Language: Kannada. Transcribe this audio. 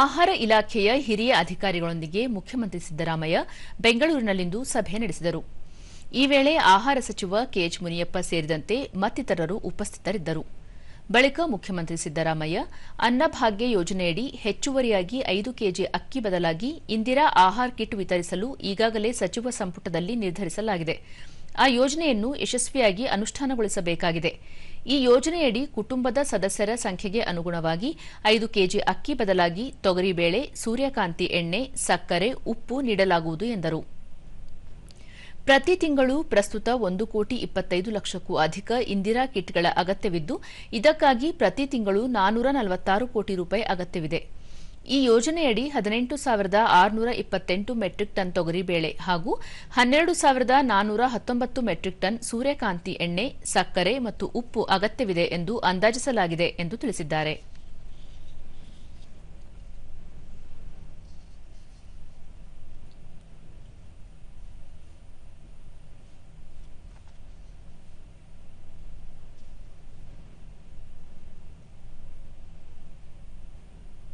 ಆಹಾರ ಇಲಾಖೆಯ ಹಿರಿಯ ಅಧಿಕಾರಿಗಳೊಂದಿಗೆ ಮುಖ್ಯಮಂತ್ರಿ ಸಿದ್ದರಾಮಯ್ಯ ಬೆಂಗಳೂರಿನಲ್ಲಿಂದು ಸಭೆ ನಡೆಸಿದರು. ಈ ವೇಳೆ ಆಹಾರ ಸಚಿವ ಕೆಎಚ್ ಮುನಿಯಪ್ಪ ಸೇರಿದಂತೆ ಮತ್ತಿತರರು ಉಪಸ್ಥಿತರಿದ್ದರು. ಬಳಿಕ ಮುಖ್ಯಮಂತ್ರಿ ಸಿದ್ದರಾಮಯ್ಯ ಅನ್ನಭಾಗ್ಯ ಯೋಜನೆಯಡಿ ಹೆಚ್ಚುವರಿಯಾಗಿ ಐದು ಕೆಜಿ ಅಕ್ಕಿ ಬದಲಾಗಿ ಇಂದಿರಾ ಆಹಾರ್ ಕಿಟ್ ವಿತರಿಸಲು ಈಗಾಗಲೇ ಸಚಿವ ಸಂಪುಟದಲ್ಲಿ ನಿರ್ಧರಿಸಲಾಗಿದೆ. ಆ ಯೋಜನೆಯನ್ನು ಯಶಸ್ವಿಯಾಗಿ ಅನುಷ್ಠಾನಗೊಳಿಸಬೇಕಾಗಿದೆ. ಈ ಯೋಜನೆಯಡಿ ಕುಟುಂಬದ ಸದಸ್ಯರ ಸಂಖ್ಯೆಗೆ ಅನುಗುಣವಾಗಿ ಐದು ಕೆಜಿ ಅಕ್ಕಿ ಬದಲಾಗಿ ತೊಗರಿಬೇಳೆ ಸೂರ್ಯಕಾಂತಿ ಎಣ್ಣೆ, ಸಕ್ಕರೆ, ಉಪ್ಪು ನೀಡಲಾಗುವುದು ಎಂದರು. ಪ್ರತಿ ತಿಂಗಳು ಪ್ರಸ್ತುತ ಒಂದು ಕೋಟಿ ಇಪ್ಪತ್ತೈದು ಲಕ್ಷಕ್ಕೂ ಅಧಿಕ ಇಂದಿರಾ ಕಿಟ್ಗಳ ಅಗತ್ಯವಿದ್ದು, ಇದಕ್ಕಾಗಿ ಪ್ರತಿ ತಿಂಗಳು ನಾನೂರ ನಲವತ್ತಾರು ಕೋಟಿ ರೂಪಾಯಿ ಅಗತ್ಯವಿದೆ. ಈ ಯೋಜನೆಯಡಿ ಹದಿನೆಂಟು ಸಾವಿರದ ಆರುನೂರ ಇಪ್ಪತ್ತೆಂಟು ಮೆಟ್ರಿಕ್ ಟನ್ ತೊಗರಿಬೇಳೆ ಹಾಗೂ ಹನ್ನೆರಡು ಸಾವಿರದ ನಾನೂರ ಹತ್ತೊಂಬತ್ತು ಮೆಟ್ರಿಕ್ ಟನ್ ಸೂರ್ಯಕಾಂತಿ ಎಣ್ಣೆ, ಸಕ್ಕರೆ ಮತ್ತು ಉಪ್ಪು ಅಗತ್ಯವಿದೆ ಎಂದು ಅಂದಾಜಿಸಲಾಗಿದೆ ಎಂದು ತಿಳಿಸಿದ್ದಾರೆ.